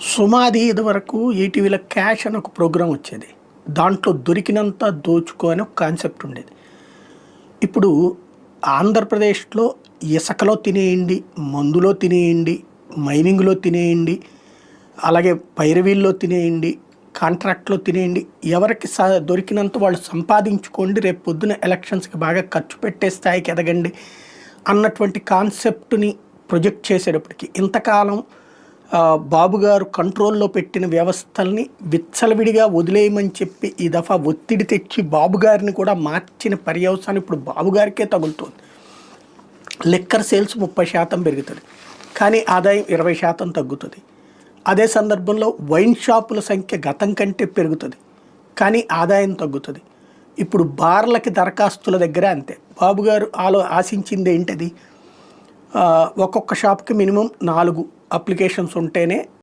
సుమాది ఇదివరకు ఈటీవీలో క్యాష్ అని ఒక ప్రోగ్రాం వచ్చేది. దాంట్లో దొరికినంత దోచుకో అని ఒక కాన్సెప్ట్ ఉండేది. ఇప్పుడు ఆంధ్రప్రదేశ్లో ఇసుకలో తినేయండి మందులో తినేయండి మైనింగ్లో తినేయండి అలాగే పైరవీల్లో తినేయండి కాంట్రాక్ట్లో తినేయండి ఎవరికి స దొరికినంత వాళ్ళు సంపాదించుకోండి రేపు పొద్దున ఎలక్షన్స్కి బాగా ఖర్చు పెట్టే స్థాయికి ఎదగండి అన్నటువంటి కాన్సెప్ట్ని ప్రొజెక్ట్ చేసేటప్పటికి ఇంతకాలం బాబుగారు బాబు గారు కంట్రోల్లో పెట్టిన వ్యవస్థల్ని విచ్చలవిడిగా వదిలేయమని చెప్పి ఈ దఫా ఒత్తిడి తెచ్చి బాబుగారిని కూడా మార్చిన పర్యవసానం ఇప్పుడు బాబుగారికే తగులుతుంది. లిక్కర్ సేల్స్ ముప్పై శాతం పెరుగుతుంది. కానీ ఆదాయం ఇరవై శాతం తగ్గుతుంది. అదే సందర్భంలో వైన్ షాపుల సంఖ్య గతం కంటే పెరుగుతుంది. కానీ ఆదాయం తగ్గుతుంది. ఇప్పుడు బార్లకి దరఖాస్తుల దగ్గర అంతే. బాబుగారు ఆలో ఆశించింది ఏంటది? ఒక్కొక్క షాప్కి మినిమం నాలుగు అప్లికేషన్స్ ఉంటేనే